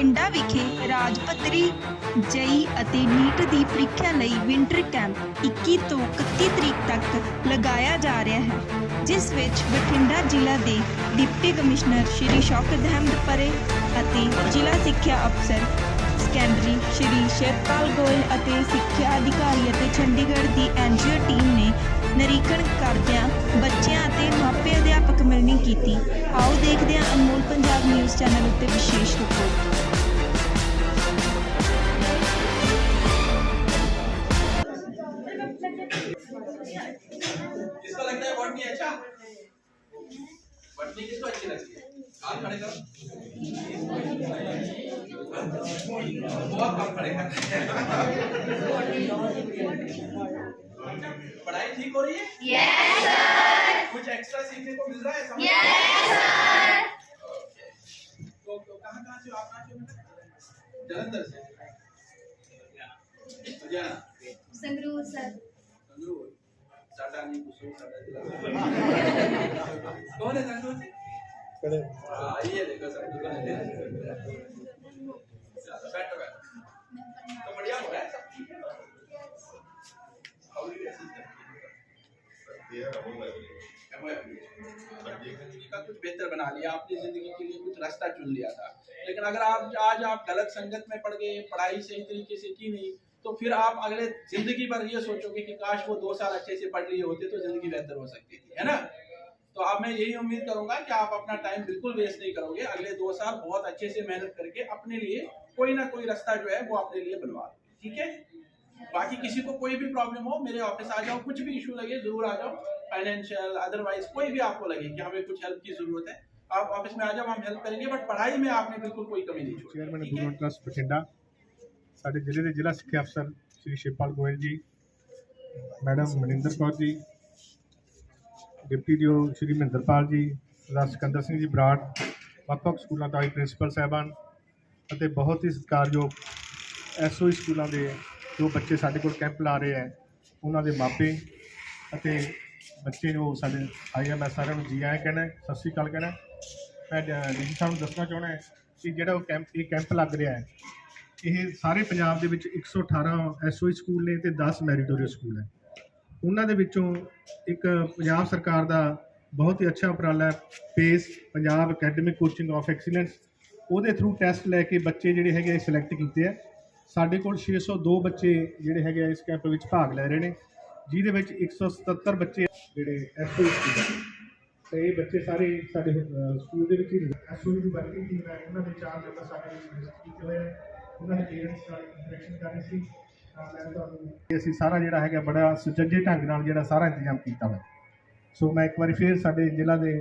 ਬਠਿੰਡਾ ਵਿਖੇ ਰਾਜ ਪੱਧਰੀ ਜਈ ਅਤੇ ਨੀਟ ਦੀ ਪ੍ਰੀਖਿਆ ਲਈ ਵਿੰਟਰ ਕੈਂਪ 21 ਤੋਂ 31 ਤਰੀਕ ਤੱਕ ਲਗਾਇਆ ਜਾ ਰਿਹਾ ਹੈ, ਜਿਸ ਵਿੱਚ ਬਠਿੰਡਾ ਜ਼ਿਲ੍ਹਾ ਦੇ ਡਿਪਟੀ ਕਮਿਸ਼ਨਰ ਸ਼੍ਰੀ ਸ਼ੌਕਤ ਅਹਿਮਦ ਪਰੇ ਅਤੇ ਜ਼ਿਲ੍ਹਾ ਸਿੱਖਿਆ ਅਫਸਰ ਸੈਕੰਡਰੀ ਸ਼੍ਰੀ ਸ਼ਿਵਪਾਲ ਗੋਇਲ ਅਤੇ ਸਿੱਖਿਆ ਅਧਿਕਾਰੀ ਅਤੇ ਚੰਡੀਗੜ੍ਹ ਦੀ ਐਨਜੀਓ ਟੀਮ ਨੇ ਨਿਰੀਖਣ ਕਰਦਿਆਂ ਬੱਚਿਆਂ ਅਤੇ ਮਾਪੇ ਅਧਿਆਪਕ ਮਿਲਣੀ ਕੀਤੀ ਆਓ ਦੇਖਦੇ ਹਾਂ ਅਨਮੋਲ ਪੰਜਾਬ ਨਿਊਜ਼ ਚੈਨਲ ਉੱਤੇ ਵਿਸ਼ੇਸ਼ ਰਿਪੋਰਟ किसको लगता है बॉटनी अच्छा बॉटनी किसको अच्छी लगती है हाथ खड़े करो बहुत कम खड़े करते हैं पढ़ाई ठीक हो रही है yes, sir. कुछ एक्स्ट्रा सीखने को मिल रहा है समझ yes, sir. तो, तो कहाँ कहाँ से आप कहाँ जालंधर से संगरूर सर संगरूर साडा नहीं कुसूर साडा जिला कौन है संगरूर से हाँ ये देखो संगरूर बैठो बैठो तो बढ़िया हो रहा है कुछ बेहतर बना लिया आपने ज़िंदगी के लिए कुछ रास्ता चुन लिया था। लेकिन अगर आप आज आप गलत संगत में पड़ गए पढ़ाई सही तरीके से की नहीं तो फिर आप अगले ज़िंदगी भर ये सोचोगे कि काश वो दो साल अच्छे से पढ़ लिए होते तो ज़िंदगी बेहतर हो सकती थी है ना? तो अब मैं यही उम्मीद करूँगा कि आप अपना टाइम बिल्कुल वेस्ट नहीं करोगे। अगले दो साल बहुत अच्छे से मेहनत करके अपने लिए कोई ना कोई रास्ता जो है वो अपने लिए बनवा ठीक है? बाकी किसी को कोई भी प्रॉब्लम हो मेरे ऑफिस आ जाओ कुछ भी इशू लगे जरूर आ जाओ फाइनेंशियल अदरवाइज कोई भी आपको लगे कि हमें कुछ हेल्प की जरूरत है आप ऑफिस में आ जाओ हम हेल्प करेंगे बट पढ़ाई में आपने बिल्कुल कोई कमी नहीं छोड़ी ਚੇਅਰਮੈਨ ठीक है ਗੁਰਮਤ ਟਰਸਟ ਬਠਿੰਡਾ ਸਾਡੇ ਜ਼ਿਲ੍ਹੇ ਦੇ ਜ਼ਿਲ੍ਹਾ ਸਿੱਖਿਆ ਅਫਸਰ ਸ੍ਰੀ Shivpal Goyal ji madam Maninder Kaur ji deputy DO ਸ਼੍ਰੀ ਮਹਿੰਦਰਪਾਲ ਜੀ ਸਰਦਾਰ ਸਿਕੰਦਰ ਸਿੰਘ ਜੀ ਬਰਾੜ ਵੱਖ ਵੱਖ ਸਕੂਲਾਂ ਤੋਂ ਆਏ ਪ੍ਰਿੰਸੀਪਲ ਸਾਹਿਬਾਨ ਅਤੇ ਬਹੁਤ ਹੀ ਸਤਿਕਾਰਯੋਗ ਐਸਓਈ ਸਕੂਲਾਂ ਦੇ ਜੋ ਬੱਚੇ ਸਾਡੇ ਕੋਲ ਕੈਂਪ ਲਾ ਰਹੇ ਹੈ, ਉਹਨਾਂ ਦੇ ਮਾਪੇ ਅਤੇ ਬੱਚੇ ਜੋ ਸਾਡੇ ਆਏ ਆ ਮੈਂ ਸਾਰਿਆਂ ਨੂੰ ਜੀ ਆਇਆਂ ਕਹਿਣਾ ਸਤਿ ਸ਼੍ਰੀ ਅਕਾਲ ਕਹਿਣਾ ਮੈਂ ਜੀ ਸਾਹਿਬ ਨੂੰ ਦੱਸਣਾ ਚਾਹੁੰਦਾ ਕਿ ਜਿਹੜਾ ਉਹ ਕੈਂਪ, ਇਹ ਕੈਂਪ ਲੱਗ ਰਿਹਾ ਹੈ, ਇਹ ਸਾਰੇ ਪੰਜਾਬ ਦੇ ਵਿੱਚ 118 ਐਸਓਈ ਸਕੂਲ ਨੇ ਤੇ 10 ਮੈਰੀਟੋਰੀਅਲ ਸਕੂਲ ਹੈ ਉਹਨਾਂ ਦੇ ਵਿੱਚੋਂ ਇੱਕ ਪੰਜਾਬ ਸਰਕਾਰ ਦਾ ਬਹੁਤ ਹੀ ਅੱਛਾ ਉਪਰਾਲਾ PACE Punjab academic coaching of excellence ਉਹਦੇ ਥਰੂ ਟੈਸਟ ਲੈ ਕੇ ਬੱਚੇ ਜਿਹੜੇ ਹੈਗੇ ਸਿਲੈਕਟ ਕੀਤੇ ਆ। ਸਾਡੇ ਕੋਲ 602 ਬੱਚੇ ਜਿਹੜੇ ਹੈਗੇ ਆ ਇਸ ਕੈਂਪ ਵਿੱਚ ਭਾਗ ਲੈ ਰਹੇ ਨੇ ਜਿਹਦੇ ਵਿੱਚ 177 ਬੱਚੇ ਜਿਹੜੇ ਐਸਓਈ ਸਕੂਲ ਹੈ ਤੇ ਇਹ ਬੱਚੇ ਸਾਰੇ ਸਾਡੇ ਸਕੂਲ ਦੇ ਵਿੱਚ ਹੀ ਐਸਓਈ ਦੀ ਵਰਕਿੰਗ ਟੀਮ ਹੈ ਉਹਨਾਂ ਦੇ ਚਾਰ ਮੈਂਬਰ ਸਾਡੇ ਵਿੱਚ ਕੀਤੇ ਹੋਏ ਉਹਨਾਂ ਦੇ ਪੇਰੈਂਟਸ ਨਾਲ ਇੰਟਰੈਕਸ਼ਨ ਕਰਨੀ ਸੀ। ਤਾਂ ਮੈਂ ਤੁਹਾਨੂੰ ਇਹ ਅਸੀਂ ਸਾਰਾ ਜਿਹੜਾ ਹੈਗਾ ਬੜਾ ਸੁਚੱਜੇ ਢੰਗ ਨਾਲ ਜਿਹੜਾ ਸਾਰਾ ਇੰਤਜ਼ਾਮ ਕੀਤਾ ਹੋਇਆ। ਸੋ ਮੈਂ ਇੱਕ ਵਾਰੀ ਫੇਰ ਸਾਡੇ ਜ਼ਿਲ੍ਹਾ ਦੇ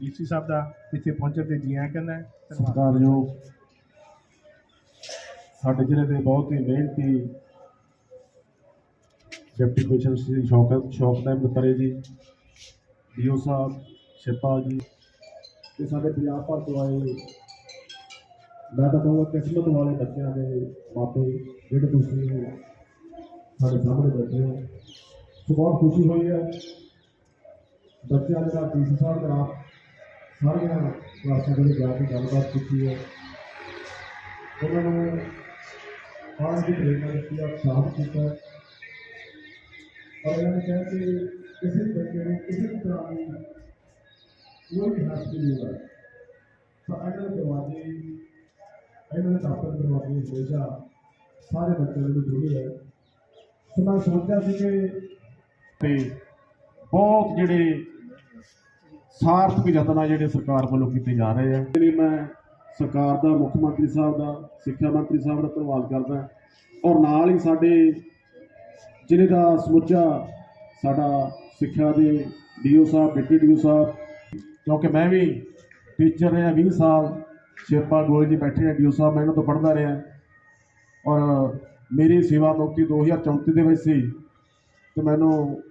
ਡੀਸੀ ਸਾਹਿਬ ਦਾ ਇੱਥੇ ਪਹੁੰਚਣ ਤੇ ਜੀ ਆਇਆਂ ਕਹਿੰਦਾ ਧੰਨਵਾਦ। ਸਾਡੇ ਜ਼ਿਲ੍ਹੇ ਦੇ ਬਹੁਤ ਹੀ ਮਿਹਨਤੀ deputy commissioner Shri Shaukat Shaukat Ahmad Pare ji. DO ਸਾਹਿਬ ਸ਼ਿਪਾ ਜੀ। ਤੇ ਸਾਡੇ ਪੰਜਾਬ ਭਰ ਤੋਂ ਆਏ, ਮੈਂ ਤਾਂ ਕਹੂੰਗਾ ਕਿਸਮਤ ਵਾਲੇ ਬੱਚਿਆਂ ਦੇ ਮਾਪੇ, ਜਿਹੜੇ ਤੁਸੀਂ ਸਾਡੇ ਸਾਹਮਣੇ ਬੈਠੇ ਹੋ। ਸੋ ਬਹੁਤ ਖੁਸ਼ੀ ਹੋਈ ਹੈ। ਬੱਚਿਆਂ ਦੇ ਨਾਲ ਡੀਸੀ ਸਾਹਿਬ ਦੇ ਨਾਲ ਸਾਰੀਆਂ ਕਲਾਸਾਂ ਦੇ ਵਿੱਚ ਜਾ ਕੇ ਗੱਲਬਾਤ ਕੀਤੀ ਹੈ। ਉਹਨਾਂ ਨੂੰ ਆਉਣ ਦੀ ਪ੍ਰੇਰਨਾ ਦਿੱਤੀ ਹੈ ਉਤਸ਼ਾਹਿਤ ਕੀਤਾ ਹੈ। ਔਰ ਇਹਨਾਂ ਨੇ ਕਿਹਾ ਕਿ ਕਿਸੇ ਬੱਚੇ ਨੂੰ ਕਿਸੇ ਵੀ ਤਰ੍ਹਾਂ ਦੀ ਕੋਈ ਵੀ ਹਾਸਲ ਨਹੀਂ ਹੋਗਾ ਤਾਂ ਇਹਨਾਂ ਦੇ ਦਰਵਾਜ਼ੇ ਇਹਨਾਂ ਦੇ ਦਫ਼ਤਰ ਦੇ ਦਰਵਾਜ਼ੇ ਹਮੇਸ਼ਾ ਸਾਰੇ ਬੱਚਿਆਂ ਲਈ ਖੁੱਲ੍ਹੇ ਹੈ ਸੋ ਮੈਂ ਸੋਚਿਆ ਸੀ ਕਿ ਤੇ ਬਹੁਤ ਜਿਹੜੇ ਸਾਰਥਕ ਯਤਨ ਆ ਜਿਹੜੇ ਸਰਕਾਰ ਦਾ, ਮੁੱਖ ਮੰਤਰੀ ਸਾਹਿਬ ਦਾ, ਸਿੱਖਿਆ ਮੰਤਰੀ ਸਾਹਿਬ ਦਾ ਧੰਨਵਾਦ ਕਰਦਾ ਔਰ ਨਾਲ ਹੀ ਸਾਡੇ ਜ਼ਿਲ੍ਹੇ ਦਾ ਸਮੁੱਚਾ ਸਾਡਾ ਸਿੱਖਿਆ ਦੇ ਡੀਓ ਸਾਹਿਬ, ਡਿਪਟੀ ਡੀਓ ਸਾਹਿਬ, ਕਿਉਂਕਿ ਮੈਂ ਵੀ ਟੀਚਰ ਰਿਹਾ 20 ਸਾਲ ਸ਼ਿਵਪਾਲ ਗੋਇਲ ਜੀ ਬੈਠੇ ਆ, ਡੀਓ ਸਾਹਿਬ ਮੈਂ ਇਹਨਾਂ ਤੋਂ ਪੜ੍ਹਦਾ ਰਿਹਾ। ਔਰ ਮੇਰੀ ਸੇਵਾ ਮੁਕਤੀ 2034 ਦੇ ਵਿੱਚ ਸੀ ਤੇ ਮੈਨੂੰ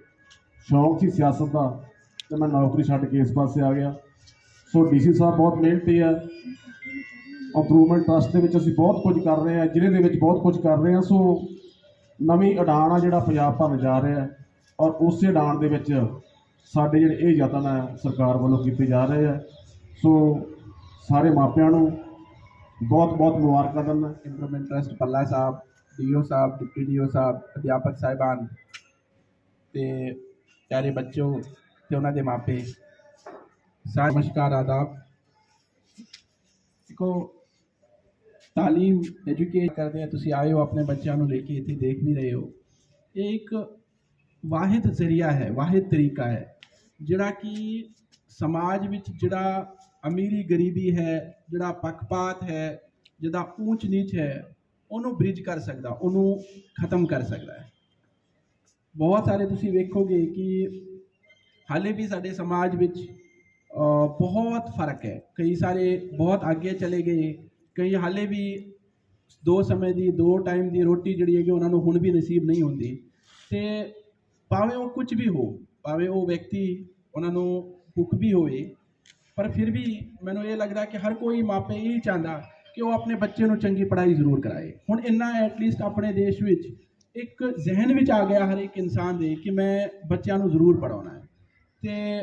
ਸ਼ੌਂਕ ਸੀ ਸਿਆਸਤ ਦਾ ਤੇ ਮੈਂ ਨੌਕਰੀ ਛੱਡ ਕੇ ਇਸ ਪਾਸੇ ਆ ਗਿਆ। ਸੋ ਡੀਸੀ ਸਾਹਿਬ ਬਹੁਤ ਮਿਹਨਤੀ ਆ। ਇੰਪਰੂਵਮੈਂਟ ਟਰਸਟ ਦੇ ਵਿੱਚ ਅਸੀਂ ਬਹੁਤ ਕੁਝ ਕਰ ਰਹੇ ਹਾਂ, ਜ਼ਿਲ੍ਹੇ ਦੇ ਵਿੱਚ ਬਹੁਤ ਕੁਝ ਕਰ ਰਹੇ ਹਾਂ। ਸੋ ਨਵੀਂ ਉਡਾਣ ਆ ਜਿਹੜਾ ਪੰਜਾਬ ਭਰਨ ਜਾ ਰਿਹਾ ਹੈ ਔਰ ਉਸੇ ਉਡਾਣ ਦੇ ਵਿੱਚ ਸਾਡੇ ਜਿਹੜੇ ਇਹ ਯਤਨ ਹੈ ਸਰਕਾਰ ਵੱਲੋਂ ਕੀਤੇ ਜਾ ਰਹੇ ਆ। ਸੋ ਸਾਰੇ ਮਾਪਿਆਂ ਨੂੰ ਬਹੁਤ ਬਹੁਤ ਮੁਬਾਰਕਾਂ ਦਿੰਦਾ ਇੰਪਰੂਵਮੈਂਟ ਟਰਸਟ ਪੱਲਾ ਸਾਹਿਬ, ਡੀਓ ਸਾਹਿਬ, ਡਿਪਟੀ ਡੀਓ ਸਾਹਿਬ, ਅਧਿਆਪਕ ਸਾਹਿਬਾਨ ਤੇ ਪਿਆਰੇ ਬੱਚੋ ਤੇ ਉਹਨਾਂ ਦੇ ਮਾਪੇ ਸਾਰੇ ਨਮਸਕਾਰ, ਆਦਾਬ। ਦੇਖੋ ਤਾਲੀਮ ਐਜੂਕੇਟ ਕਰਦੇ ਆ, ਤੁਸੀਂ ਆਏ ਹੋ ਆਪਣੇ ਬੱਚਿਆਂ ਨੂੰ ਲੈ ਕੇ ਇੱਥੇ ਦੇਖ ਵੀ ਰਹੇ ਹੋ। ਇਹ ਇੱਕ ਵਾਹਿਦ ਜ਼ਰੀਆ ਹੈ, ਵਾਹਿਦ ਤਰੀਕਾ ਹੈ, ਜਿਹੜਾ ਕਿ ਸਮਾਜ ਵਿੱਚ ਜਿਹੜਾ ਅਮੀਰੀ ਗਰੀਬੀ ਹੈ, ਜਿਹੜਾ ਪੱਖਪਾਤ ਹੈ, ਜਿਹਦਾ ਊਚ ਨੀਚ ਹੈ, ਉਹਨੂੰ ਬ੍ਰਿਜ ਕਰ ਸਕਦਾ, ਉਹਨੂੰ ਖਤਮ ਕਰ ਸਕਦਾ ਹੈ। ਬਹੁਤ ਸਾਰੇ ਤੁਸੀਂ ਵੇਖੋਗੇ ਕਿ ਹਾਲੇ ਵੀ ਸਾਡੇ ਸਮਾਜ ਵਿੱਚ ਬਹੁਤ ਫ਼ਰਕ ਹੈ। ਕਈ ਸਾਰੇ ਬਹੁਤ ਅੱਗੇ ਚਲੇ ਗਏ ਕਈ ਹਾਲੇ ਵੀ ਦੋ ਸਮੇਂ ਦੀ, ਦੋ ਟਾਈਮ ਦੀ ਰੋਟੀ ਜਿਹੜੀ ਹੈਗੀ ਉਹਨਾਂ ਨੂੰ ਹੁਣ ਵੀ ਨਸੀਬ ਨਹੀਂ ਹੁੰਦੀ। ਤੇ ਭਾਵੇਂ ਉਹ ਕੁਝ ਵੀ ਹੋ, ਭਾਵੇਂ ਉਹ ਵਿਅਕਤੀ ਉਹਨਾਂ ਨੂੰ ਭੁੱਖ ਵੀ ਹੋਵੇ, ਪਰ ਫਿਰ ਵੀ ਮੈਨੂੰ ਇਹ ਲੱਗਦਾ ਕਿ ਹਰ ਕੋਈ ਮਾਪੇ ਇਹ ਚਾਹੁੰਦਾ ਕਿ ਉਹ ਆਪਣੇ ਬੱਚੇ ਨੂੰ ਚੰਗੀ ਪੜ੍ਹਾਈ ਜ਼ਰੂਰ ਕਰਾਏ। ਹੁਣ ਇੰਨਾ ਐਟਲੀਸਟ ਆਪਣੇ ਦੇਸ਼ ਵਿੱਚ ਇੱਕ ਜ਼ਿਹਨ ਵਿੱਚ ਆ ਗਿਆ ਹਰ ਇੱਕ ਇਨਸਾਨ ਦੇ ਕਿ ਮੈਂ ਬੱਚਿਆਂ ਨੂੰ ਜ਼ਰੂਰ ਪੜਾਉਣਾ ਹੈ। ਤੇ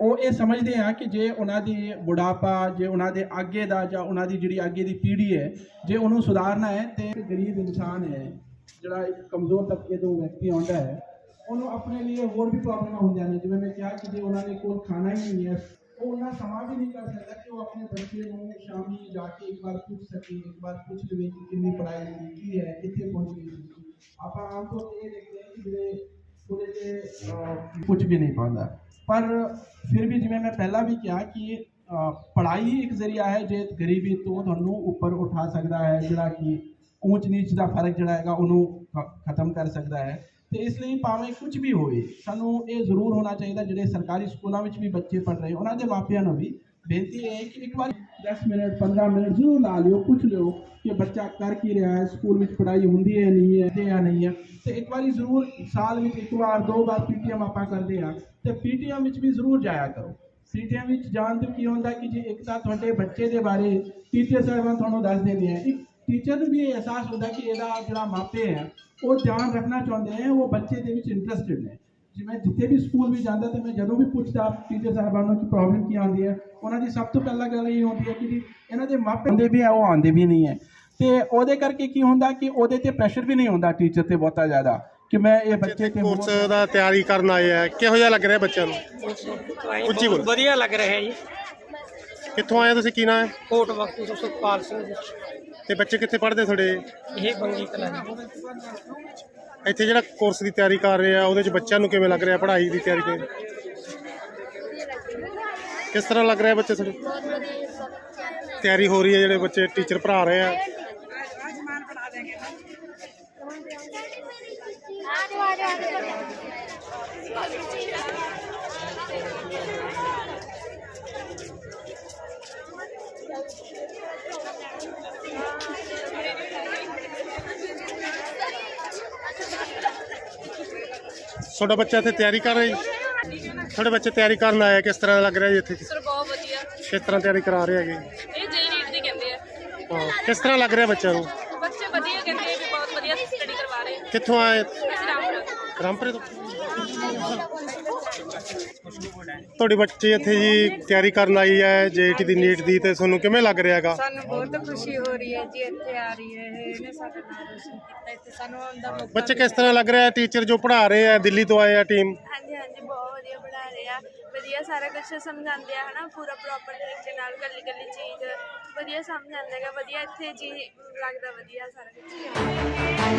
ਉਹ ਇਹ ਸਮਝਦੇ ਆ ਕਿ ਜੇ ਉਹਨਾਂ ਦੀ ਬੁਢਾਪਾ, ਜੇ ਉਹਨਾਂ ਦੇ ਅੱਗੇ ਦਾ ਜਾਂ ਉਹਨਾਂ ਦੀ ਜਿਹੜੀ ਅੱਗੇ ਦੀ ਪੀੜ੍ਹੀ ਹੈ, ਜੇ ਉਹਨੂੰ ਸੁਧਾਰਨਾ ਹੈ ਤੇ ਗਰੀਬ ਇਨਸਾਨ ਹੈ, ਜਿਹੜਾ ਇੱਕ ਕਮਜ਼ੋਰ ਤਬਕੇ ਤੋਂ ਵਿਅਕਤੀ ਆਉਂਦਾ ਹੈ, ਉਹਨੂੰ ਆਪਣੇ ਲਈ ਹੋਰ ਵੀ ਪ੍ਰੋਬਲਮਾਂ ਹੁੰਦੀਆਂ ਨੇ। ਜਿਵੇਂ ਮੈਂ ਕਿਹਾ ਕਿ ਜੇ ਉਹਨਾਂ ਨੇ ਕੋਲ ਖਾਣਾ ਹੀ ਨਹੀਂ ਹੈ, ਉਹ ਉਹਨਾਂ ਸਮਾਂ ਵੀ ਨਹੀਂ ਕਰ ਸਕਦਾ ਕਿ ਉਹ ਆਪਣੇ ਬੱਚੇ ਨੂੰ ਸ਼ਾਮੀ ਜਾ ਕੇ ਇੱਕ ਵਾਰ ਪੁੱਛ ਸਕੇ, ਇੱਕ ਵਾਰ ਪੁੱਛ ਲਵੇ ਕਿ ਕਿੰਨੀ ਪੜ੍ਹਾਈ ਹੋਈ, ਕੀ ਹੈ, ਕਿੱਥੇ ਪਹੁੰਚ ਗਈ ਆਪਾਂ ਆਮ ਤੌਰ ਤੇ ਇਹ ਦੇਖਦੇ ਹਾਂ ਕਿ ਜਿਹੜੇ ਥੋੜੇ ਜਿਹੇ ਕੁਝ ਵੀ ਨਹੀਂ ਪਾਉਂਦਾ। ਪਰ ਫਿਰ ਵੀ ਜਿਵੇਂ ਮੈਂ ਪਹਿਲਾਂ ਵੀ ਕਿਹਾ ਕਿ ਪੜ੍ਹਾਈ ਹੀ ਇੱਕ ਜ਼ਰੀਆ ਹੈ ਜੇ ਗਰੀਬੀ ਤੋਂ ਤੁਹਾਨੂੰ ਉੱਪਰ ਉਠਾ ਸਕਦਾ ਹੈ, ਜਿਹੜਾ ਕਿ ਊਚ ਨੀਚ ਦਾ ਫ਼ਰਕ ਜਿਹੜਾ ਹੈਗਾ ਉਹਨੂੰ ਖਤਮ ਕਰ ਸਕਦਾ ਹੈ। ਤੇ ਇਸ ਲਈ ਭਾਵੇਂ ਕੁਝ ਵੀ ਹੋਵੇ, ਸਾਨੂੰ ਇਹ ਜ਼ਰੂਰ ਹੋਣਾ ਚਾਹੀਦਾ ਜਿਹੜੇ ਸਰਕਾਰੀ ਸਕੂਲਾਂ ਵਿੱਚ ਵੀ ਬੱਚੇ ਪੜ੍ਹ ਰਹੇ, ਉਹਨਾਂ ਦੇ ਮਾਪਿਆਂ ਨੂੰ ਵੀ। ਬੇਨਤੀ ਇਹ ਹੈ ਕਿ ਇੱਕ ਵਾਰ 10 ਮਿੰਟ 15 ਮਿੰਟ ਜ਼ਰੂਰ ਲਾ ਲਿਓ, ਪੁੱਛ ਲਿਓ ਕਿ ਬੱਚਾ ਕਰ ਕੀ ਰਿਹਾ ਹੈ, ਸਕੂਲ ਵਿੱਚ ਪੜ੍ਹਾਈ ਹੁੰਦੀ ਹੈ ਨਹੀਂ ਹੈ ਜਾਂ ਨਹੀਂ ਹੈ। ਤੇ ਇੱਕ ਵਾਰੀ ਜ਼ਰੂਰ ਸਾਲ ਵਿੱਚ ਇੱਕ ਵਾਰ, ਦੋ ਵਾਰ ਪੀਟੀਐਮ ਆਪਾਂ ਕਰਦੇ ਆ ਤੇ ਪੀਟੀਐਮ ਵਿੱਚ ਵੀ ਜ਼ਰੂਰ ਜਾਇਆ ਕਰੋ। ਪੀਟੀਐਮ ਵਿੱਚ ਜਾਣ ਤੋਂ ਕੀ ਹੁੰਦਾ ਕਿ ਜੇ ਇੱਕ ਤਾਂ ਤੁਹਾਡੇ ਬੱਚੇ ਦੇ ਬਾਰੇ ਟੀਚਰ ਸਾਹਿਬਾਨ ਤੁਹਾਨੂੰ ਦੱਸ ਦਿੰਦੇ ਆ। ਇੱਕ ਟੀਚਰ ਨੂੰ ਵੀ ਇਹ ਅਹਿਸਾਸ ਹੁੰਦਾ ਕਿ ਇਹਦਾ ਜਿਹੜਾ ਮਾਪੇ ਹੈ ਉਹ ਧਿਆਨ ਰੱਖਣਾ ਚਾਹੁੰਦੇ ਹੈ ਉਹ ਬੱਚੇ ਦੇ ਵਿੱਚ ਇੰਟਰਸਟਿਡ ਨੇ। ਜਿਵੇਂ ਜਿੱਥੇ ਵੀ ਸਕੂਲ ਵੀ ਜਾਂਦਾ ਤੇ ਮੈਂ ਜਦੋਂ ਵੀ ਪੁੱਛਦਾ ਟੀਚਰ ਸਾਹਿਬਾਨ ਨੂੰ ਕਿ ਪ੍ਰੋਬਲਮ ਕੀ ਆਉਂਦੀ ਹੈ ਉਹਨਾਂ ਦੀ ਸਭ ਤੋਂ ਪਹਿਲਾਂ ਗੱਲ ਇਹ ਹੁੰਦੀ ਹੈ ਕਿ ਜੀ ਇਹਨਾਂ ਦੇ ਮਾਪੇ ਹੁੰਦੇ ਵੀ ਆ ਉਹ ਆਉਂਦੇ ਵੀ ਨਹੀਂ ਹੈ। ਤੇ ਉਹਦੇ ਕਰਕੇ ਕੀ ਹੁੰਦਾ ਕਿ ਉਹਦੇ ਤੇ ਪ੍ਰੈਸ਼ਰ ਵੀ ਨਹੀਂ ਹੁੰਦਾ ਟੀਚਰ ਤੇ ਬਹੁਤਾ ਜ਼ਿਆਦਾ ਕਿ ਮੈਂ ਇਹ ਬੱਚੇ ਤੇ ਕੋਰਸ ਦਾ ਤਿਆਰੀ ਕਰਨ ਆਏ ਆ ਕਿਹੋ ਜਿਹਾ ਲੱਗ ਰਿਹਾ ਬੱਚਿਆਂ ਨੂੰ? ਉੱਚੀ ਬੋਲੋ। ਵਧੀਆ ਲੱਗ ਰਿਹਾ ਜੀ। ਕਿੱਥੋਂ ਆਏ ਤੁਸੀਂ? ਕੀ ਨਾਂ ਹੈ? ਕੋਟ ਵਕਤ ਤੋਂ ਸੁਖਪਾਲ ਸਿੰਘ ਤੇ ਬੱਚੇ ਕਿੱਥੇ ਪੜ੍ਹਦੇ ਤੁਹਾਡੇ? ਇਹ ਬੰਗੀ ਕਲਾ ਜੀ ਇੱਥੇ ਜਿਹੜਾ ਕੋਰਸ ਦੀ ਤਿਆਰੀ ਕਰ ਰਹੇ ਆ, ਉਹਦੇ ਚ ਬੱਚਿਆਂ ਨੂੰ ਕਿਵੇਂ ਲੱਗ ਰਿਹਾ, ਪੜ੍ਹਾਈ ਦੀ ਤਿਆਰੀ ਤੇ? ਕਿਸ ਤਰ੍ਹਾਂ ਲੱਗ ਰਿਹਾ ਬੱਚੇ ਤੁਹਾਡੇ? ਤਿਆਰੀ ਹੋ ਰਹੀ ਹੈ, ਜਿਹੜੇ ਬੱਚੇ ਟੀਚਰ ਪੜ੍ਹਾ ਰਹੇ ਆ। ਤੁਹਾਡਾ ਬੱਚਾ ਇੱਥੇ ਤਿਆਰੀ ਕਰ ਰਿਹਾ ਜੀ? ਤੁਹਾਡੇ ਬੱਚੇ ਤਿਆਰੀ ਕਰਨ ਆਏ ਆ, ਕਿਸ ਤਰ੍ਹਾਂ ਲੱਗ ਰਿਹਾ ਜੀ ਇੱਥੇ? ਸਰ ਬਹੁਤ ਵਧੀਆ। ਕਿਸ ਤਰ੍ਹਾਂ ਤਿਆਰੀ ਕਰਾ ਰਹੇ ਹੈਗੇ? ਇਹ ਜੇਈ ਨੀਟ ਦੀ ਕਹਿੰਦੇ ਆ। ਹਾਂ ਕਿਸ ਤਰ੍ਹਾਂ ਲੱਗ ਰਿਹਾ ਬੱਚਿਆਂ ਨੂੰ? ਬੱਚੇ ਵਧੀਆ ਕਹਿੰਦੇ ਵੀ ਬਹੁਤ ਵਧੀਆ ਸਟੱਡੀ ਕਰਵਾ ਰਹੇ। ਆ। ਕਿੱਥੋਂ ਆਏ ਅਸੀਂ ਰਾਮਪੁਰ। ਰਾਮਪੁਰੇ ਤੋਂ? ਤੁਹਾਡੀ ਬੱਚੀ ਇੱਥੇ ਜੀ ਤਿਆਰੀ ਕਰਨ ਆਈ ਹੈ ਜੇਟੀ ਦੀ ਨੀਟ ਦੀ ਤੇ ਤੁਹਾਨੂੰ ਕਿਵੇਂ ਲੱਗ ਰਿਹਾ ਹੈਗਾ? ਸਾਨੂੰ ਬਹੁਤ ਖੁਸ਼ੀ ਹੋ ਰਹੀ ਹੈ ਜੀ ਇੱਥੇ ਆ ਰਹੀ ਹੈ ਇਹ। ਇਹਨੇ ਸਾਡਾ ਨਾਮ ਰੋਸ਼ਨ ਕੀਤਾ ਇੱਥੇ ਸਾਨੂੰ ਆਉਣ ਦਾ ਮੌਕਾ ਬੱਚੇ ਕਿਸ ਤਰ੍ਹਾਂ ਲੱਗ ਰਿਹਾ ਟੀਚਰ ਜੋ ਪੜ੍ਹਾ ਰਹੇ ਆ ਦਿੱਲੀ ਤੋਂ ਆਏ ਆ ਟੀਮ ਹਾਂਜੀ ਹਾਂਜੀ ਬਹੁਤ ਵਧੀਆ ਪੜ੍ਹਾ ਰਹੇ ਆ ਵਧੀਆ ਸਾਰਾ ਕੁਝ ਸਮਝਾਉਂਦੇ ਆ ਹਨਾ ਪੂਰਾ ਪ੍ਰੋਪਰ ਤਰੀਕੇ ਨਾਲ ਗੱਲੀ ਗੱਲੀ ਚੀਜ਼ ਵਧੀਆ ਸਮਝ ਆਉਂਦਾ ਹੈਗਾ ਵਧੀਆ ਇੱਥੇ ਜੀ ਲੱਗਦਾ ਵਧੀਆ ਸਾਰਾ ਕੁਝ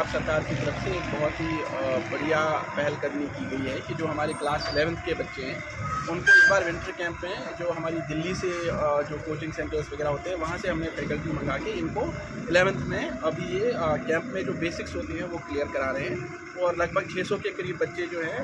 सरकार की तरफ़ से एक बहुत ही बढ़िया पहलकदमी की गई है कि जो हमारे क्लास 11th के बच्चे हैं, उनको इस बार विंटर कैंप में जो हमारी दिल्ली से जो कोचिंग सेंटर्स वगैरह होते हैं, वहाँ से हमने फैकल्टी मंगा के इनको 11th में अभी ये कैंप में जो बेसिक्स होती हैं वो क्लियर करा रहे हैं। और लगभग 600 के करीब बच्चे जो हैं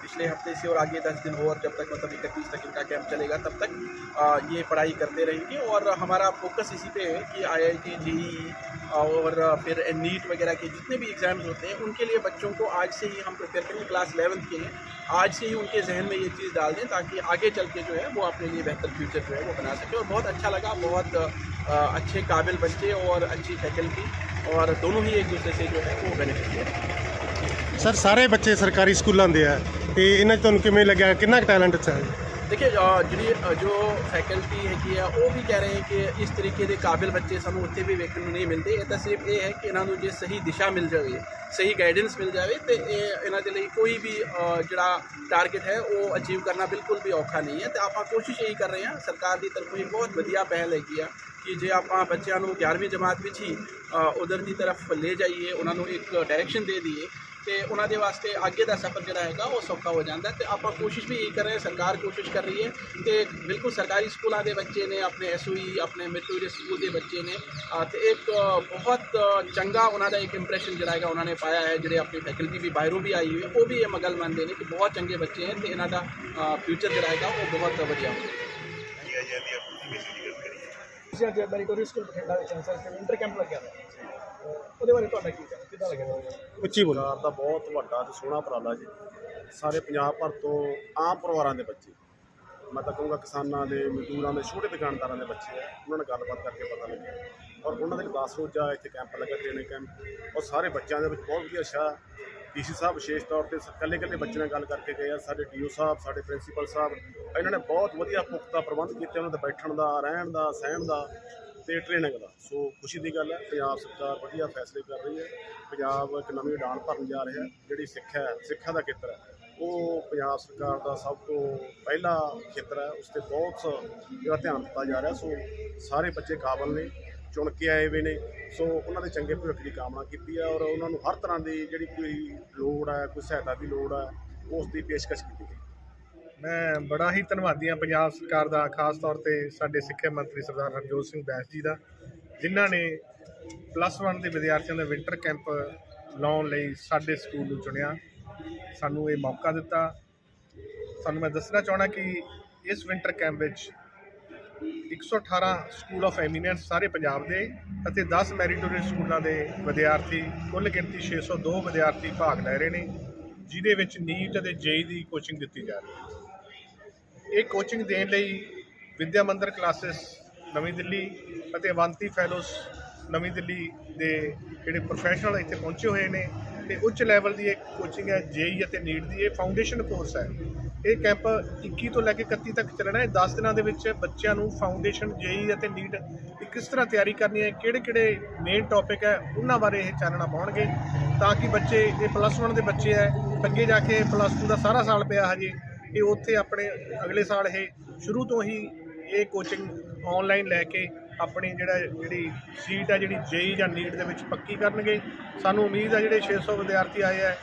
पिछले हफ़्ते से और आगे 10 दिन और जब तक मतलब इकतीस तक इनका कैंप चलेगा, तब तक ये पढ़ाई करते रहेंगे। और हमारा फोकस इसी पे है कि आई आई टी जेई और फिर नीट वगैरह के जितने भी एग्ज़ाम्स होते हैं उनके लिए बच्चों को आज से ही हम प्रिपेयर करेंगे क्लास 11th के लिए आज से ही उनके जहन में ये चीज़ डाल दें ताकि आगे चल के जो है वो अपने लिए बेहतर फ्यूचर जो है वो बना सके और बहुत अच्छा लगा बहुत अ, अच्छे काबिल बच्चे और अच्छी फैकल्टी और दोनों ही एक दूसरे से जो है वो बेनिफिट ले रहे हैं ਸਰ ਸਾਰੇ ਬੱਚੇ ਸਰਕਾਰੀ ਸਕੂਲਾਂ ਦੇ ਆ ਤੇ ਇਹਨਾਂ 'ਚ ਤੁਹਾਨੂੰ ਕਿਵੇਂ ਲੱਗਿਆ ਕਿੰਨਾ ਕੁ ਟੈਲੈਂਟ ਹੈ ਦੇਖਿਏ ਜਿਹੜੀ ਜੋ ਫੈਕਲਟੀ ਹੈਗੀ ਆ, ਉਹ ਵੀ ਕਹਿ ਰਹੇ ਕਿ ਇਸ ਤਰੀਕੇ ਦੇ ਕਾਬਿਲ ਬੱਚੇ ਸਾਨੂੰ ਉੱਥੇ ਵੀ ਵੇਖਣ ਨੂੰ ਨਹੀਂ ਮਿਲਦੇ। ਇਹ ਤਾਂ ਸਿਰਫ ਇਹ ਹੈ ਕਿ ਇਹਨਾਂ ਨੂੰ ਜੇ ਸਹੀ ਦਿਸ਼ਾ ਮਿਲ ਜਾਵੇ, ਸਹੀ ਗਾਈਡੈਂਸ ਮਿਲ ਜਾਵੇ, ਤੇ ਇਹ ਇਹਨਾਂ ਦੇ ਲਈ ਕੋਈ ਵੀ ਜਿਹੜਾ ਟਾਰਗੇਟ ਹੈ, ਉਹ ਅਚੀਵ ਕਰਨਾ ਬਿਲਕੁਲ ਵੀ ਔਖਾ ਨਹੀਂ ਹੈ। ਤੇ ਆਪਾਂ ਕੋਸ਼ਿਸ਼ ਇਹੀ ਕਰ ਰਹੇ ਹਾਂ, ਸਰਕਾਰ ਦੀ ਤਰਫੋਂ ਇਹ ਬਹੁਤ ਵਧੀਆ ਪਹਿਲ ਹੈਗੀ ਆ ਕਿ ਜੇ ਆਪਾਂ ਬੱਚਿਆਂ ਨੂੰ 11ਵੀਂ ਜਮਾਤ ਵਿੱਚ ਹੀ ਉਧਰ ਦੀ ਤਰਫ ਲੈ ਜਾਈਏ, ਉਹਨਾਂ ਨੂੰ ਇੱਕ ਡਾਇਰੈਕਸ਼ਨ ਦੇ ਦਈਏ ਤੇ ਉਹਨਾਂ ਦੇ ਵਾਸਤੇ ਅੱਗੇ ਦਾ ਸਫ਼ਰ ਜਿਹੜਾ ਹੈਗਾ ਉਹ ਸੌਖਾ ਹੋ ਜਾਂਦਾ ਤੇ ਆਪਾਂ ਕੋਸ਼ਿਸ਼ ਵੀ ਇਹੀ ਕਰ ਰਹੇ ਹਾਂ ਸਰਕਾਰ ਕੋਸ਼ਿਸ਼ ਕਰ ਰਹੀ ਹੈ ਤੇ ਬਿਲਕੁਲ ਸਰਕਾਰੀ ਸਕੂਲਾਂ ਦੇ ਬੱਚੇ ਨੇ ਆਪਣੇ ਐਸਓਈ ਆਪਣੇ ਮੈਟਰੋਰੀ ਸਕੂਲ ਦੇ ਬੱਚੇ ਨੇ ਤੇ ਇੱਕ ਬਹੁਤ ਚੰਗਾ ਉਹਨਾਂ ਦਾ ਇੱਕ ਇੰਪ੍ਰੈਸ਼ਨ ਜਿਹੜਾ ਹੈਗਾ ਉਹਨਾਂ ਨੇ ਪਾਇਆ ਹੈ ਜਿਹੜੇ ਆਪਣੀ ਫੈਕਲਟੀ ਵੀ ਬਾਹਰੋਂ ਵੀ ਆਈ ਹੋਈ ਉਹ ਵੀ ਇਹ ਮਗਲ ਮੰਨਦੇ ਨੇ ਕਿ ਬਹੁਤ ਚੰਗੇ ਬੱਚੇ ਹਨ ਤੇ ਇਹਨਾਂ ਦਾ ਫਿਊਚਰ ਜਿਹੜਾ ਹੈਗਾ ਉਹ ਬਹੁਤ ਵਧੀਆ ਹੋਵੇਗਾ ਤੁਸੀਂ ਅੱਜ ਮੈਰੀਟੋਰੀ ਸਕੂਲ ਬਠਿੰਡਾ ਵਿੱਚ ਸਰ ਇੰਟਰ ਕੈਂਪ ਲੱਗਿਆ? ਹੋਇਆ ਉਹਦੇ ਬਾਰੇ ਤੁਹਾਡਾ ਕੀ ਕਹਿਣਾ? ਕਿੱਦਾਂ ਲੱਗਿਆ ਤੁਹਾਨੂੰ? ਉੱਚੀ ਬੋਲੋ। ਸਰਕਾਰ ਦਾ ਬਹੁਤ ਵੱਡਾ ਤੇ ਸੋਹਣਾ ਉਪਰਾਲਾ ਜੀ। ਸਾਰੇ ਪੰਜਾਬ ਭਰ ਤੋਂ ਆਮ ਪਰਿਵਾਰਾਂ ਦੇ ਬੱਚੇ। ਮੈਂ ਤਾਂ ਕਹੂੰਗਾ ਕਿਸਾਨਾਂ ਦੇ ਮਜ਼ਦੂਰਾਂ ਦੇ ਛੋਟੇ ਦੁਕਾਨਦਾਰਾਂ ਦੇ ਬੱਚੇ ਆ। ਉਹਨਾਂ ਨਾਲ ਗੱਲਬਾਤ ਕਰਕੇ ਪਤਾ ਲੱਗਿਆ। ਔਰ ਉਹਨਾਂ ਦੇ 10 ਰੋਜ਼ਾ ਇੱਥੇ ਕੈਂਪ ਲੱਗਾ ਟ੍ਰੇਨਿੰਗ ਕੈਂਪ ਔਰ ਸਾਰੇ ਬੱਚਿਆਂ ਦੇ ਵਿੱਚ ਬਹੁਤ ਵਧੀਆ ਅੱਛਾ ਡੀਸੀ ਸਾਹਿਬ ਵਿਸ਼ੇਸ਼ ਤੌਰ ਤੇ ਇਕੱਲੇ ਇਕੱਲੇ ਬੱਚੇ ਨਾਲ ਗੱਲ ਕਰਕੇ ਗਏ ਆ। ਸਾਡੇ ਡੀਓ ਸਾਹਿਬ ਸਾਡੇ ਪ੍ਰਿੰਸੀਪਲ ਸਾਹਿਬ ਇਹਨਾਂ ਨੇ ਬਹੁਤ ਵਧੀਆ ਪੁਖਤਾ ਪ੍ਰਬੰਧ ਕੀਤੇ। ਉਹਨਾਂ ਦੇ ਬੈਠਣ ਦਾ ਰਹਿਣ ਦਾ ਸਹਿਣ ਦਾ। ਤੇ ਟ੍ਰੇਨਿੰਗ ਦਾ। ਸੋ ਖੁਸ਼ੀ ਦੀ ਗੱਲ ਹੈ, ਪੰਜਾਬ ਸਰਕਾਰ ਵਧੀਆ ਫੈਸਲੇ ਕਰ ਰਹੀ ਹੈ। ਪੰਜਾਬ ਇੱਕ ਨਵੀਂ ਉਡਾਨ ਭਰਨ ਜਾ ਰਿਹਾ ਹੈ, ਜਿਹੜੀ ਸਿੱਖਿਆ ਸਿੱਖਿਆ ਦਾ ਖੇਤਰ ਹੈ। ਉਹ ਪੰਜਾਬ ਸਰਕਾਰ ਦਾ ਸਭ ਤੋਂ ਪਹਿਲਾ ਖੇਤਰ ਹੈ, ਉਸ ਤੇ ਬਹੁਤ ਜਿਹੜਾ ਧਿਆਨ ਦਿੱਤਾ ਜਾ ਰਿਹਾ। ਸੋ ਸਾਰੇ ਬੱਚੇ ਕਾਬਲ ਨੇ, ਚੁਣ ਕੇ ਆਏ ਹੋਏ ਨੇ। ਸੋ ਉਹਨਾਂ ਦੇ ਚੰਗੇ ਭਵਿੱਖ ਦੀ ਕਾਮਨਾ ਕੀਤੀ ਹੈ ਔਰ ਉਹਨਾਂ ਨੂੰ ਹਰ ਤਰ੍ਹਾਂ ਦੀ ਜਿਹੜੀ ਕੋਈ ਲੋੜ ਹੈ, ਕੋਈ ਸਹਾਇਤਾ ਦੀ ਲੋੜ ਹੈ, ਉਸ ਦੀ ਪੇਸ਼ਕਸ਼ ਕੀਤੀ ਮੈਂ ਬੜਾ ਹੀ ਧੰਨਵਾਦੀ ਹਾਂ ਪੰਜਾਬ ਸਰਕਾਰ ਦਾ, ਖਾਸ ਤੌਰ ਤੇ ਸਾਡੇ ਸਿੱਖਿਆ ਮੰਤਰੀ ਸਰਦਾਰ ਹਰਜੋਤ ਸਿੰਘ ਬੈਂਸ ਜੀ ਦਾ, ਜਿਨ੍ਹਾਂ ਨੇ ਪਲੱਸ 1 ਦੇ ਵਿਦਿਆਰਥੀਆਂ ਦਾ ਵਿੰਟਰ ਕੈਂਪ ਲਾਉਣ ਲਈ ਸਾਡੇ ਸਕੂਲ ਨੂੰ ਚੁਣਿਆ। ਸਾਨੂੰ ਇਹ ਮੌਕਾ ਦਿੱਤਾ। ਸਾਨੂੰ ਮੈਂ ਦੱਸਣਾ ਚਾਹਣਾ ਕਿ ਇਸ ਵਿੰਟਰ ਕੈਂਪ ਵਿੱਚ 118 ਸਕੂਲ ਆਫ ਐਮੀਨੈਂਸ ਸਾਰੇ ਪੰਜਾਬ ਦੇ ਅਤੇ 10 ਮੈਰੀਟੋਰੀਅਸ ਸਕੂਲਾਂ ਦੇ ਵਿਦਿਆਰਥੀ, ਕੁੱਲ ਗਿਣਤੀ 602 ਵਿਦਿਆਰਥੀ ਭਾਗ ਲੈ ਰਹੇ ਨੇ, ਜਿਹਦੇ ਵਿੱਚ ਨੀਟ ਅਤੇ ਜੇਈ ਦੀ ਕੋਚਿੰਗ ਦਿੱਤੀ ਜਾ ਰਹੀ ਹੈ। ਇਹ ਕੋਚਿੰਗ ਦੇਣ ਲਈ ਵਿਦਿਆ ਮੰਦਰ ਕਲਾਸਿਸ ਨਵੀਂ ਦਿੱਲੀ ਅਤੇ ਅਵੰਤੀ ਫੈਲੋਸ ਨਵੀਂ ਦਿੱਲੀ ਦੇ ਜਿਹੜੇ ਪ੍ਰੋਫੈਸ਼ਨਲ ਇੱਥੇ ਪਹੁੰਚੇ ਹੋਏ ਨੇ ਤੇ ਉੱਚ ਲੈਵਲ ਦੀ ਇੱਕ ਕੋਚਿੰਗ ਹੈ, ਜੇਈ ਅਤੇ ਨੀਟ ਦੀ, ਇਹ ਫਾਊਂਡੇਸ਼ਨ ਕੋਰਸ ਹੈ। ਇਹ ਕੈਂਪ 21 ਤੋਂ ਲੈ ਕੇ 31 ਤੱਕ ਚੱਲਣਾ ਹੈ। 10 ਦਿਨਾਂ ਦੇ ਵਿੱਚ ਬੱਚਿਆਂ ਨੂੰ ਫਾਊਂਡੇਸ਼ਨ ਜੇਈ ਅਤੇ ਨੀਟ ਦੀ ਕਿਸ ਤਰ੍ਹਾਂ ਤਿਆਰੀ ਕਰਨੀ ਹੈ ਕਿਹੜੇ ਕਿਹੜੇ ਮੇਨ ਟੌਪਿਕ ਹੈ, ਉਹਨਾਂ ਬਾਰੇ ਇਹ ਚਾਨਣਾ ਪਾਉਣਗੇ ਤਾਂ ਕਿ ਬੱਚੇ, ਇਹ ਪਲੱਸ 1 ਦੇ ਬੱਚੇ ਹੈ, ਅੱਗੇ ਜਾ ਕੇ ਪਲੱਸ 2 ਦਾ ਸਾਰਾ ਸਾਲ ਪਿਆ ਹਜੇ ਇਹ ਉੱਥੇ ਆਪਣੇ ਅਗਲੇ ਸਾਲ ਇਹ ਸ਼ੁਰੂ ਤੋਂ ਹੀ ਇਹ ਕੋਚਿੰਗ ਆਨਲਾਈਨ ਲੈ ਕੇ ਆਪਣੀ ਜਿਹੜਾ ਜਿਹੜੀ ਸੀਟ ਹੈ ਜਿਹੜੀ ਜੇਈ ਜਾਂ ਨੀਟ ਦੇ ਵਿੱਚ ਪੱਕੀ ਕਰਨਗੇ। ਸਾਨੂੰ ਉਮੀਦ ਹੈ ਜਿਹੜੇ 600 ਵਿਦਿਆਰਥੀ ਆਏ ਹੈ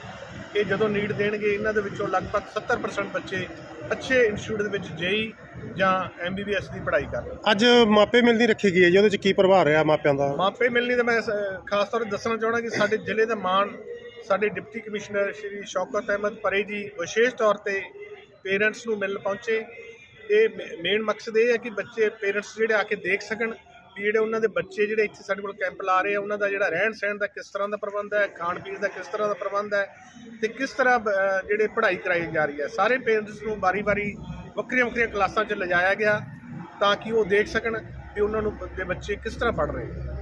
ਇਹ ਜਦੋਂ ਨੀਟ ਦੇਣਗੇ ਇਹਨਾਂ ਦੇ ਵਿੱਚੋਂ ਲਗਭਗ 70% ਬੱਚੇ ਅੱਛੇ ਇੰਸਟੀਚਿਊਟ ਦੇ ਵਿੱਚ ਜੇਈ ਜਾਂ ਐਮਬੀਬੀਐਸ ਦੀ ਪੜ੍ਹਾਈ ਕਰਨ ਅੱਜ ਮਾਪੇ ਮਿਲਣੀ ਰੱਖੀ ਗਈ ਹੈ ਜੀ ਉਹਦੇ 'ਚ ਕੀ ਪ੍ਰਭਾਵ ਰਿਹਾ ਮਾਪਿਆਂ ਦਾ? ਮਾਪੇ ਮਿਲਣੀ ਤਾਂ ਮੈਂ ਖਾਸ ਤੌਰ ਤੇ ਦੱਸਣਾ ਚਾਹਣਾ ਕਿ ਸਾਡੇ ਜ਼ਿਲ੍ਹੇ ਦਾ ਮਾਣ ਸਾਡੇ ਡਿਪਟੀ ਕਮਿਸ਼ਨਰ ਸ਼੍ਰੀ ਸ਼ੌਕਤ ਅਹਿਮਦ ਪਰੇ ਜੀ ਵਿਸ਼ੇਸ਼ ਤੌਰ ਤੇ ਪੇਰੈਂਟਸ ਨੂੰ ਮਿਲਣ ਪਹੁੰਚੇ। ਇਹ ਮੇਨ ਮਕਸਦ ਇਹ ਹੈ ਕਿ ਬੱਚੇ, ਪੇਰੈਂਟਸ ਜਿਹੜੇ ਆ ਕੇ ਦੇਖ ਸਕਣ ਵੀ ਜਿਹੜੇ ਉਹਨਾਂ ਦੇ ਬੱਚੇ ਜਿਹੜੇ ਇੱਥੇ ਸਾਡੇ ਕੋਲ ਕੈਂਪ ਲਾ ਰਹੇ ਆ, ਉਹਨਾਂ ਦਾ ਜਿਹੜਾ ਰਹਿਣ ਸਹਿਣ ਦਾ ਕਿਸ ਤਰ੍ਹਾਂ ਦਾ ਪ੍ਰਬੰਧ ਹੈ, ਖਾਣ ਪੀਣ ਦਾ ਕਿਸ ਤਰ੍ਹਾਂ ਦਾ ਪ੍ਰਬੰਧ ਹੈ ਤੇ ਕਿਸ ਤਰ੍ਹਾਂ ਜਿਹੜੇ ਪੜ੍ਹਾਈ ਕਰਾਈ ਜਾ ਰਹੀ ਹੈ। ਸਾਰੇ ਪੇਰੈਂਟਸ ਨੂੰ ਵਾਰੀ-ਵਾਰੀ ਵੱਖਰੀਆਂ ਵੱਖਰੀਆਂ ਕਲਾਸਾਂ 'ਚ ਲਿਜਾਇਆ ਗਿਆ ਤਾਂ ਕਿ ਉਹ ਦੇਖ ਸਕਣ ਵੀ ਉਹਨਾਂ ਨੂੰ ਦੇ ਬੱਚੇ ਕਿਸ ਤਰ੍ਹਾਂ ਪੜ੍ਹ ਰਹੇ ਨੇ।